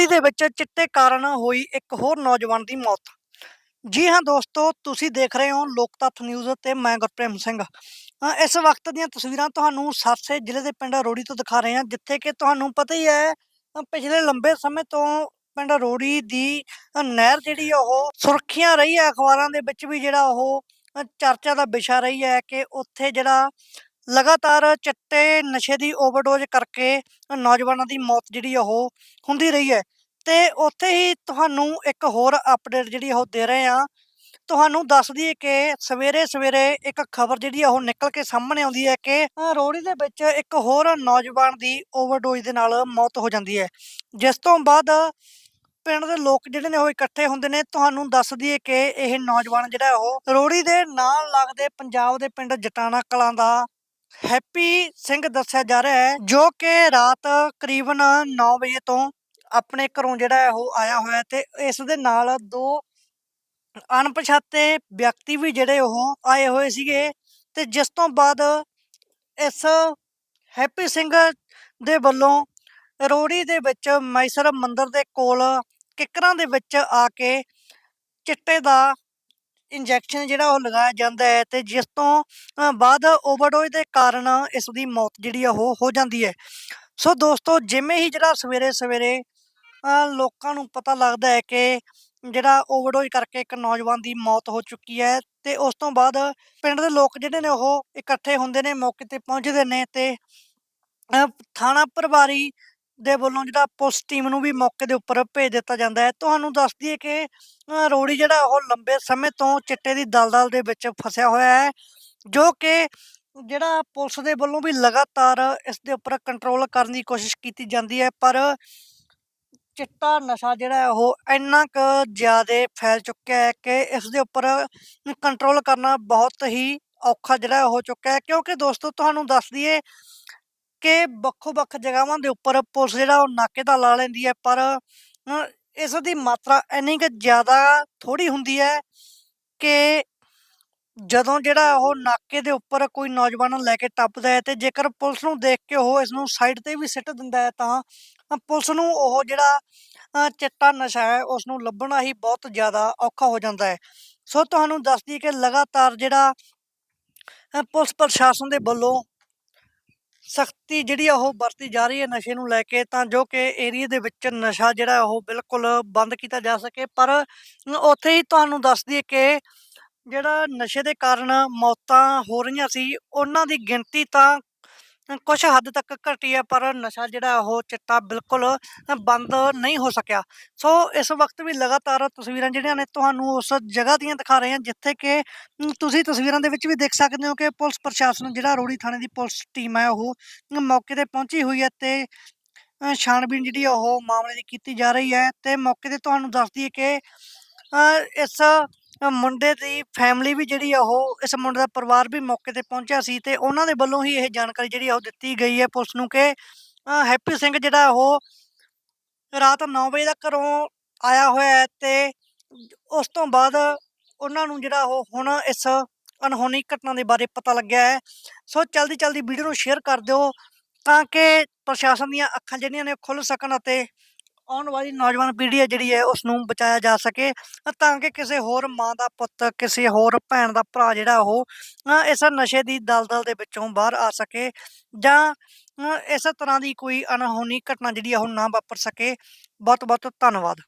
ਰੋੜੀ ਦੇ ਵਿੱਚ ਚਿੱਟੇ ਕਾਰਨ ਹੋਈ ਇੱਕ ਹੋਰ ਨੌਜਵਾਨ ਦੀ ਮੌਤ। ਜੀ ਹਾਂ ਦੋਸਤੋ, ਤੁਸੀਂ ਦੇਖ ਰਹੇ ਹੋ ਲੋਕ ਤੱਥ ਨਿਊਜ਼ ਤੇ ਮੈਂ ਗੁਰਪ੍ਰੇਮ ਸਿੰਘ। ਇਸ ਵਕਤ ਦੀਆਂ ਤਸਵੀਰਾਂ ਤੁਹਾਨੂੰ ਸਰਸੇ ਜ਼ਿਲ੍ਹੇ ਦੇ ਪਿੰਡ ਰੋੜੀ ਤੋਂ ਦਿਖਾ ਰਹੇ ਹਾਂ, ਜਿੱਥੇ ਕਿ ਤੁਹਾਨੂੰ ਪਤਾ ਹੀ ਹੈ ਪਿਛਲੇ ਲੰਬੇ ਸਮੇਂ ਤੋਂ ਪਿੰਡ ਰੋੜੀ ਦੀ ਨਹਿਰ ਜਿਹੜੀ ਆ ਉਹ ਸੁਰੱਖਿਆ ਰਹੀ ਹੈ, ਅਖਬਾਰਾਂ ਦੇ ਵਿੱਚ ਵੀ ਜਿਹੜਾ ਉਹ ਚਰਚਾ ਦਾ ਵਿਸ਼ਾ ਰਹੀ ਹੈ ਕਿ ਉੱਥੇ ਜਿਹੜਾ ਲਗਾਤਾਰ ਚਿੱਟੇ ਨਸ਼ੇ ਦੀ ਓਵਰਡੋਜ਼ ਕਰਕੇ ਨੌਜਵਾਨਾਂ ਦੀ ਮੌਤ ਜਿਹੜੀ ਉਹ ਹੁੰਦੀ ਰਹੀ ਹੈ। ਤੇ ਉੱਥੇ ਹੀ ਤੁਹਾਨੂੰ ਇੱਕ ਹੋਰ ਅਪਡੇਟ ਜਿਹੜੀ ਉਹ ਦੇ ਰਹੇ ਆ ਤੁਹਾਨੂੰ ਦੱਸ ਦਈਏ ਕਿ ਸਵੇਰੇ ਸਵੇਰੇ ਇੱਕ ਖਬਰ ਜਿਹੜੀ ਆ ਉਹ ਨਿਕਲ ਕੇ ਸਾਹਮਣੇ ਆਉਂਦੀ ਹੈ ਕਿ ਅ, ਰੋੜੀ ਦੇ ਵਿੱਚ ਇੱਕ ਹੋਰ ਨੌਜਵਾਨ ਦੀ ਓਵਰਡੋਜ਼ ਦੇ ਨਾਲ ਮੌਤ ਹੋ ਜਾਂਦੀ ਹੈ। ਜਿਸ ਤੋਂ ਬਾਅਦ ਪਿੰਡ ਦੇ ਲੋਕ ਜਿਹੜੇ ਨੇ ਉਹ ਇਕੱਠੇ ਹੁੰਦੇ ਨੇ। ਤੁਹਾਨੂੰ ਦੱਸ ਦਈਏ ਕਿ ਇਹ ਨੌਜਵਾਨ ਜਿਹੜਾ ਉਹ ਰੋੜੀ ਦੇ ਨਾਲ ਲੱਗਦੇ ਪੰਜਾਬ ਦੇ ਪਿੰਡ ਜਟਾਣਾ ਕਲਾਂ ਦਾ ਹੈਪੀ ਸਿੰਘ ਦੱਸਿਆ ਜਾ ਰਿਹਾ ਹੈ, ਜੋ ਕਿ ਰਾਤ ਕਰੀਬਨ 9 ਵਜੇ ਤੋਂ ਆਪਣੇ ਘਰੋਂ ਜਿਹੜਾ ਹੈ ਉਹ ਆਇਆ ਹੋਇਆ ਤੇ ਇਸ ਦੇ ਨਾਲ ਦੋ ਅਣਪਛਾਤੇ ਵਿਅਕਤੀ ਵੀ ਜਿਹੜੇ ਉਹ ਆਏ ਹੋਏ ਸੀਗੇ ਤੇ ਜਿਸ ਤੋਂ ਬਾਅਦ ਇਸ ਹੈਪੀ ਸਿੰਘ ਦੇ ਵੱਲੋਂ ਰੋੜੀ ਦੇ ਵਿੱਚ ਮੈਸਰ ਮੰਦਿਰ ਦੇ ਕੋਲ ਕਿਕਰਾਂ ਦੇ ਵਿੱਚ ਆ ਕੇ ਚਿੱਟੇ ਦਾ ਇੰਜੈਕਸ਼ਨ ਜਿਹੜਾ ਉਹ ਲਗਾਇਆ ਜਾਂਦਾ ਹੈ ਤੇ ਜਿਸ ਤੋਂ ਬਾਅਦ ਓਵਰਡੋਜ਼ ਦੇ ਕਾਰਨ ਇਸ ਦੀ ਮੌਤ ਜਿਹੜੀ ਆ ਉਹ ਹੋ ਜਾਂਦੀ ਹੈ। ਸੋ ਦੋਸਤੋ ਜਿਵੇਂ ਹੀ ਜਿਹੜਾ ਸਵੇਰੇ ਸਵੇਰੇ ਅ, ਲੋਕਾਂ ਨੂੰ ਪਤਾ ਲੱਗਦਾ ਹੈ ਕਿ ਜਿਹੜਾ ਓਵਰਡੋਜ਼ ਕਰਕੇ ਇੱਕ ਨੌਜਵਾਨ ਦੀ ਮੌਤ ਹੋ ਚੁੱਕੀ ਹੈ ਤੇ ਉਸ ਤੋਂ ਬਾਅਦ ਪਿੰਡ ਦੇ ਲੋਕ ਜਿਹੜੇ ਨੇ ਉਹ ਇਕੱਠੇ ਹੁੰਦੇ ਨੇ ਮੌਕੇ ਤੇ ਪਹੁੰਚਦੇ ਨੇ ਤੇ ਥਾਣਾ ਪ੍ਰਭਾਰੀ ਦੇ ਵੱਲੋਂ ਜਿਹੜਾ ਪੁਲਿਸ ਟੀਮ ਨੂੰ ਵੀ ਮੌਕੇ ਦੇ ਉੱਪਰ ਭੇਜ ਦਿੱਤਾ ਜਾਂਦਾ ਹੈ। ਤੁਹਾਨੂੰ ਦੱਸ ਦਈਏ ਕਿ ਰੋੜੀ ਜਿਹੜਾ ਉਹ ਲੰਬੇ ਸਮੇਂ ਤੋਂ ਚਿੱਟੇ ਦੀ ਦਲਦਲ ਦੇ ਵਿੱਚ ਫਸਿਆ ਹੋਇਆ ਹੈ, ਜੋ ਕਿ ਜਿਹੜਾ ਪੁਲਿਸ ਦੇ ਵੱਲੋਂ ਵੀ ਲਗਾਤਾਰ ਇਸ ਦੇ ਉੱਪਰ ਕੰਟਰੋਲ ਕਰਨ ਦੀ ਕੋਸ਼ਿਸ਼ ਕੀਤੀ ਜਾਂਦੀ ਹੈ, ਪਰ ਚਿੱਟਾ ਨਸ਼ਾ ਜਿਹੜਾ ਉਹ ਇੰਨਾ ਕੁ ਜ਼ਿਆਦਾ ਫੈਲ ਚੁੱਕਿਆ ਹੈ ਕਿ ਇਸ ਦੇ ਉੱਪਰ ਕੰਟਰੋਲ ਕਰਨਾ ਬਹੁਤ ਹੀ ਔਖਾ ਜਿਹੜਾ ਹੋ ਚੁੱਕਾ ਹੈ। ਕਿਉਂਕਿ ਦੋਸਤੋ, ਤੁਹਾਨੂੰ ਦੱਸ ਦਈਏ ਕਿ ਵੱਖੋ-ਵੱਖ ਜਗ੍ਹਾਵਾਂ ਦੇ ਉੱਪਰ ਪੁਲਿਸ ਜਿਹੜਾ ਉਹ ਨਾਕੇ ਦਾ ਲਾ ਲੈਂਦੀ ਹੈ, ਪਰ ਇਸ ਦੀ ਮਾਤਰਾ ਇੰਨੀ ਕੁ ਜ਼ਿਆਦਾ ਥੋੜੀ ਹੁੰਦੀ ਹੈ ਕਿ ਜਦੋਂ ਜਿਹੜਾ ਉਹ ਨਾਕੇ ਦੇ ਉੱਪਰ ਕੋਈ ਨੌਜਵਾਨ ਲੈ ਕੇ ਟੱਪਦਾ ਹੈ ਤੇ ਜੇਕਰ ਪੁਲਿਸ ਨੂੰ ਦੇਖ ਕੇ ਉਹ ਇਸ ਨੂੰ ਸਾਈਡ ਤੇ ਵੀ ਸਿੱਟ ਦਿੰਦਾ ਹੈ ਤਾਂ ਪੁਲਿਸ ਨੂੰ ਉਹ ਜਿਹੜਾ ਚਿੱਟਾ ਨਸ਼ਾ ਹੈ ਉਸ ਨੂੰ ਲੱਭਣਾ ਹੀ ਬਹੁਤ ਜ਼ਿਆਦਾ ਔਖਾ ਹੋ ਜਾਂਦਾ ਹੈ। ਸੋ ਤੁਹਾਨੂੰ ਦੱਸਦੀ ਕਿ ਲਗਾਤਾਰ ਜਿਹੜਾ ਪੁਲਿਸ ਪ੍ਰਸ਼ਾਸਨ ਦੇ ਵੱਲੋਂ ਸਖਤੀ ਜਿਹੜੀ ਆ ਉਹ ਵਰਤੀ ਜਾ ਰਹੀ ਹੈ ਨਸ਼ੇ ਨੂੰ ਲੈ ਕੇ, ਤਾਂ ਜੋ ਕਿ ਏਰੀਆ ਦੇ ਵਿੱਚ ਨਸ਼ਾ ਜਿਹੜਾ ਉਹ ਬਿਲਕੁਲ ਬੰਦ ਕੀਤਾ ਜਾ ਸਕੇ। ਪਰ ਉੱਥੇ ਹੀ ਤੁਹਾਨੂੰ ਦੱਸ ਦਈਏ ਕਿ ਜਿਹੜਾ ਨਸ਼ੇ ਦੇ ਕਾਰਨ ਮੌਤਾਂ ਹੋ ਰਹੀਆਂ ਸੀ, ਉਹਨਾਂ ਦੀ ਗਿਣਤੀ ਤਾਂ ਕੁਝ ਹੱਦ ਤੱਕ ਘਟੀ ਹੈ ਪਰ ਨਸ਼ਾ ਜਿਹੜਾ ਉਹ ਚਿੱਟਾ ਬਿਲਕੁਲ ਬੰਦ ਨਹੀਂ ਹੋ ਸਕਿਆ। ਸੋ ਇਸ ਵਕਤ ਵੀ ਲਗਾਤਾਰ ਤਸਵੀਰਾਂ ਜਿਹੜੀਆਂ ਨੇ ਤੁਹਾਨੂੰ ਉਸ ਜਗ੍ਹਾ ਦੀਆਂ ਦਿਖਾ ਰਹੇ ਹਾਂ, ਜਿੱਥੇ ਕਿ ਤੁਸੀਂ ਤਸਵੀਰਾਂ ਦੇ ਵਿੱਚ ਵੀ ਦੇਖ ਸਕਦੇ ਹੋ ਕਿ ਪੁਲਿਸ ਪ੍ਰਸ਼ਾਸਨ ਜਿਹੜਾ ਰੋੜੀ ਥਾਣੇ ਦੀ ਪੁਲਿਸ ਟੀਮ ਹੈ, ਉਹ ਮੌਕੇ ਤੇ ਪਹੁੰਚੀ ਹੋਈ ਹੈ ਤੇ ਛਾਣਬੀਨ ਜਿਹੜੀ ਆ, ਉਹ ਮਾਮਲੇ ਦੀ ਕੀਤੀ ਜਾ ਰਹੀ ਹੈ। ਤੇ ਮੌਕੇ ਤੇ ਤੁਹਾਨੂੰ ਦੱਸ ਦਈਏ ਕਿ ਇਸ ਅ, ਮੁੰਡੇ ਦੀ ਫੈਮਿਲੀ ਵੀ ਜਿਹੜੀ ਆ ਉਹ ਇਸ ਮੁੰਡੇ ਦਾ ਪਰਿਵਾਰ ਵੀ ਮੌਕੇ ਤੇ ਪਹੁੰਚਿਆ ਸੀ ਤੇ ਉਹਨਾਂ ਦੇ ਵੱਲੋਂ ਹੀ ਇਹ ਜਾਣਕਾਰੀ ਜਿਹੜੀ ਆ ਉਹ ਦਿੱਤੀ ਗਈ ਹੈ ਪੁਲਿਸ ਨੂੰ ਕਿ ਅ, ਹੈਪੀ ਸਿੰਘ ਜਿਹੜਾ ਉਹ ਰਾਤ 9 ਵਜੇ ਦਾ ਘਰੋਂ ਆਇਆ ਹੋਇਆ ਹੈ ਤੇ ਉਸ ਤੋਂ ਬਾਅਦ ਉਹਨਾਂ ਨੂੰ ਜਿਹੜਾ ਉਹ ਹੁਣ ਇਸ ਅਨਹੋਣੀ ਘਟਨਾ ਦੇ ਬਾਰੇ ਪਤਾ ਲੱਗਿਆ ਹੈ। ਸੋ ਜਲਦੀ ਜਲਦੀ ਵੀਡੀਓ ਨੂੰ ਸ਼ੇਅਰ ਕਰ ਦਿਓ ਤਾਂ ਕਿ ਪ੍ਰਸ਼ਾਸਨ ਦੀਆਂ ਅੱਖਾਂ ਜਿਹੜੀਆਂ ਨੇ ਉਹ ਖੁੱਲ੍ਹ ਸਕਣ ਅਤੇ ਆਉਣ ਵਾਲੀ ਨੌਜਵਾਨ ਪੀੜ੍ਹੀ ਹੈ ਜਿਹੜੀ ਹੈ ਉਸ ਨੂੰ ਬਚਾਇਆ ਜਾ ਸਕੇ। ਤਾਂ ਕਿ ਕਿਸੇ ਹੋਰ ਮਾਂ ਦਾ ਪੁੱਤ ਕਿਸੇ ਹੋਰ ਭੈਣ ਦਾ ਭਰਾ ਜਿਹੜਾ ਉਹ ਇਸ ਨਸ਼ੇ ਦੀ ਦਲਦਲ ਦੇ ਵਿੱਚੋਂ ਬਾਹਰ ਆ ਸਕੇ ਜਾਂ ਅ, ਇਸ ਤਰ੍ਹਾਂ ਦੀ ਕੋਈ ਅਣਹੋਣੀ ਘਟਨਾ ਜਿਹੜੀ ਆ ਉਹ ਨਾ ਵਾਪਰ ਸਕੇ। ਬਹੁਤ ਬਹੁਤ ਧੰਨਵਾਦ।